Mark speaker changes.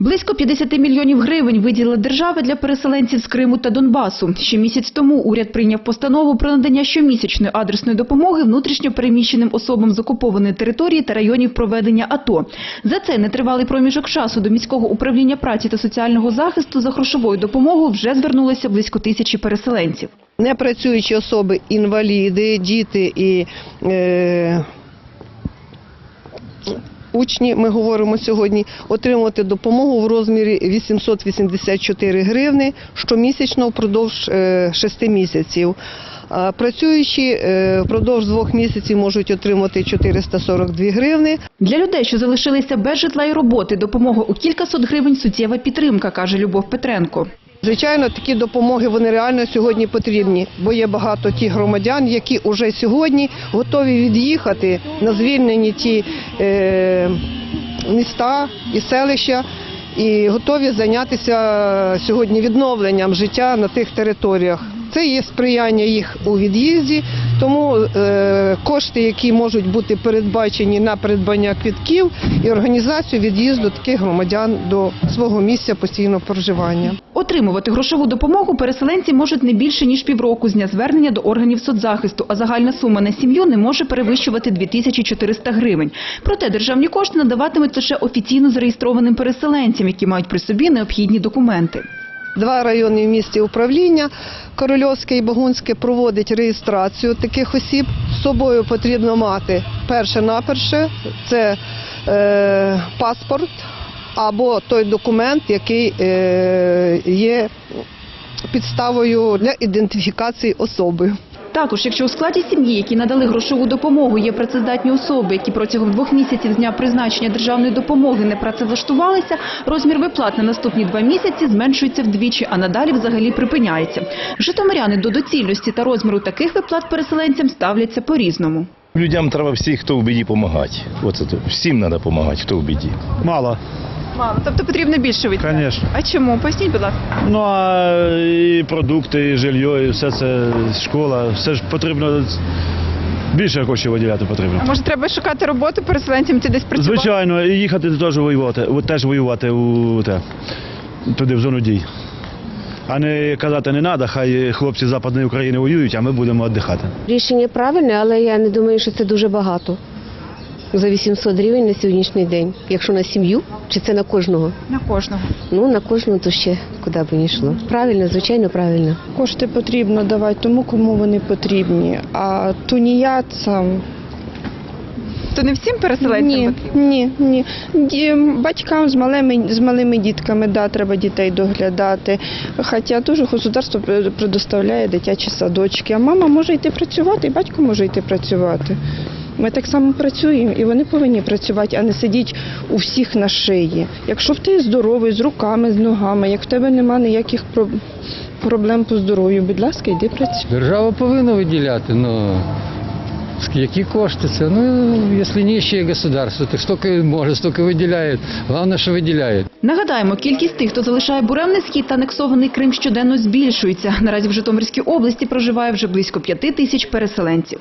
Speaker 1: Близько 50 мільйонів гривень виділила держава для переселенців з Криму та Донбасу. Ще місяць тому уряд прийняв постанову про надання щомісячної адресної допомоги внутрішньо переміщеним особам з окупованої території та районів проведення АТО. За це нетривалий проміжок часу до міського управління праці та соціального захисту за грошовою допомогою вже звернулися близько тисячі переселенців.
Speaker 2: Непрацюючі особи, інваліди, діти і е, учні, ми говоримо сьогодні, отримувати допомогу в розмірі 884 гривни щомісячно впродовж е, 6 місяців. А Працюючі е, впродовж двох місяців можуть отримати 442 гривни.
Speaker 1: Для людей, що залишилися без житла і роботи, допомога у кількасот гривень суттєва підтримка, каже Любов Петренко.
Speaker 2: Звичайно, такі допомоги вони реально сьогодні потрібні, бо є багато тих громадян, які вже сьогодні готові від'їхати на звільнені ті е, міста і селища. І готові зайнятися сьогодні відновленням життя на тих територіях. Це є сприяння їх у від'їзді, тому е, кошти, які можуть бути передбачені на придбання квітків і організацію від'їзду таких громадян до свого місця постійного проживання.
Speaker 1: Отримувати грошову допомогу переселенці можуть не більше ніж півроку з дня звернення до органів соцзахисту, а загальна сума на сім'ю не може перевищувати 2400 гривень. Проте державні кошти надаватимуть лише офіційно зареєстрованим переселенцям, які мають при собі необхідні документи.
Speaker 2: Два районні в місті управління Корольовське і Багунське проводить реєстрацію таких осіб. З собою потрібно мати перше наперше це е, паспорт або той документ, який е, є підставою для ідентифікації особи.
Speaker 1: Також, якщо у складі сім'ї, які надали грошову допомогу, є працездатні особи, які протягом двох місяців з дня призначення державної допомоги не працевлаштувалися, розмір виплат на наступні два місяці зменшується вдвічі, а надалі взагалі припиняється. Житомиряни до доцільності та розміру таких виплат переселенцям ставляться по-різному.
Speaker 3: Людям треба всі, хто в біді, допомагати. Оце то. Всім треба допомагати, хто в біді.
Speaker 4: Мало,
Speaker 1: Мало, тобто потрібно більше
Speaker 4: звісно.
Speaker 1: А чому? Поясніть, будь ласка.
Speaker 4: Ну а і продукти, і жилье, і все це школа, все ж потрібно більше коштів виділяти потрібно.
Speaker 5: Може, треба шукати роботу переселенцям ці десь працювати?
Speaker 4: Звичайно, і їхати теж воювати, от теж воювати у те, туди в зону дій. А не казати не треба, хай хлопці з Западної України воюють, а ми будемо віддихати.
Speaker 6: Рішення правильне, але я не думаю, що це дуже багато. За 800 гривень на сьогоднішній день. Якщо на сім'ю, чи це на кожного?
Speaker 5: На кожного.
Speaker 6: Ну, на кожного то ще куди б не йшло. Правильно, звичайно, правильно.
Speaker 7: Кошти потрібно давати тому, кому вони потрібні. А тунеядцям
Speaker 5: То не всім переселенцям
Speaker 7: ні,
Speaker 5: потрібно?
Speaker 7: ні, ні. Ді- Батькам з малими, з малими дітками, да, треба дітей доглядати. Хоча теж государство предоставляє дитячі садочки. А мама може йти працювати, і батько може йти працювати. Ми так само працюємо, і вони повинні працювати, а не сидіти у всіх на шиї. Якщо в ти здоровий, з руками, з ногами, як в тебе немає ніяких проблем по здоров'ю, будь ласка, йди працюй.
Speaker 8: Держава повинна виділяти, ну які кошти це? Ну, якщо нищее государство, то стільки може, стільки виділяє. Головне, що виділяє.
Speaker 1: Нагадаємо, кількість тих, хто залишає буремний схід та анексований Крим щоденно збільшується. Наразі в Житомирській області проживає вже близько п'яти тисяч переселенців.